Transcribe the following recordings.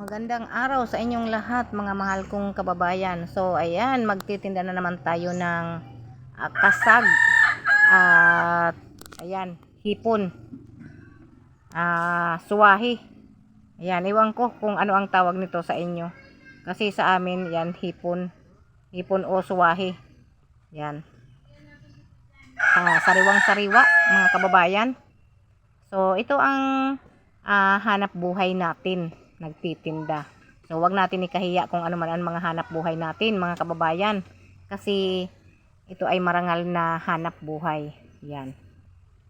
Magandang araw sa inyong lahat mga mahal kong kababayan. So ayan, magtitinda na naman tayo ng ah, kasag at ayan, hipon. Ah, suwahi. Ayan, iwan ko kung ano ang tawag nito sa inyo. Kasi sa amin, yan, hipon. Hipon o suwahi. Yan. Ah, sariwang-sariwa, mga kababayan. So, ito ang ah, hanap buhay natin, nagtitinda. So, wag natin ikahiya kung ano man ang mga hanap buhay natin, mga kababayan. Kasi, ito ay marangal na hanap buhay. Yan.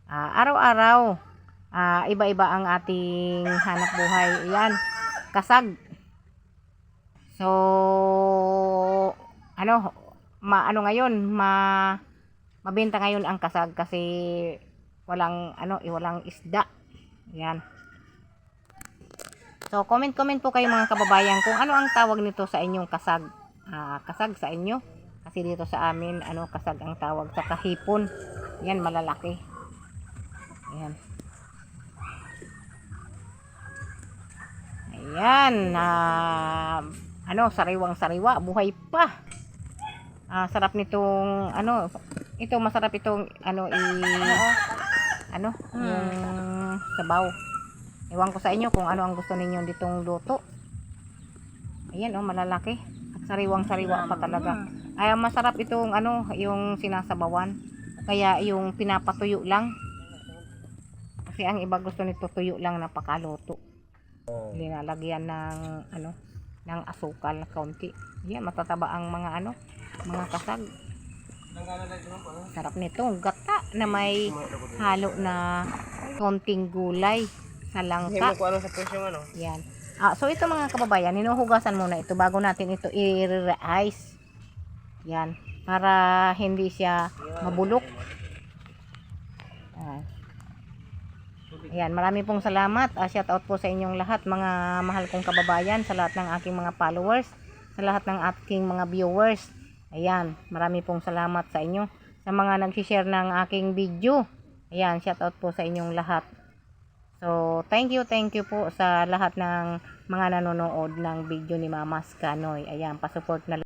Ah, araw-araw, ah, iba-iba ang ating hanap buhay. Yan, kasag. So, ano, ma, ano ngayon, ma, mabenta ngayon ang kasag kasi walang, ano, eh, walang isda. Yan. So, comment-comment po kayo mga kababayan kung ano ang tawag nito sa inyong kasag. Ah, kasag sa inyo. Kasi dito sa amin, ano, kasag ang tawag sa kahipon. Yan, malalaki. Ayan. Ayan. Ah, ano, sariwang-sariwa. Buhay pa. Ah, sarap nitong, ano, ito masarap itong, ano, i, ano, yung sabaw. Ewan ko sa inyo kung ano ang gusto ninyo ditong luto. Ayan, oh, malalaki. At sariwang-sariwa pa talaga. Ay, masarap itong, ano, yung sinasabawan. Kaya yung pinapatuyo lang. Kasi ang iba gusto nito tuyo lang na pakaluto. Linalagyan ng, ano, ng asukal na kaunti. Yan, matataba ang mga, ano, mga kasag. Sarap nito, gata na may halo na konting gulay sa langka. Hindi mo kung ano sa presyo ano. Yan. Ah, so ito mga kababayan, hinuhugasan muna ito bago natin ito i-ice. Yan. Para hindi siya mabulok. Ah. Ayan, marami pong salamat. Ah, shout out po sa inyong lahat, mga mahal kong kababayan, sa lahat ng aking mga followers, sa lahat ng aking mga viewers. Ayan, marami pong salamat sa inyo. Sa mga nag-share ng aking video. Ayan, shout out po sa inyong lahat. So, thank you, thank you po sa lahat ng mga nanonood ng video ni Mama Skanoy. Ayan, pasupport na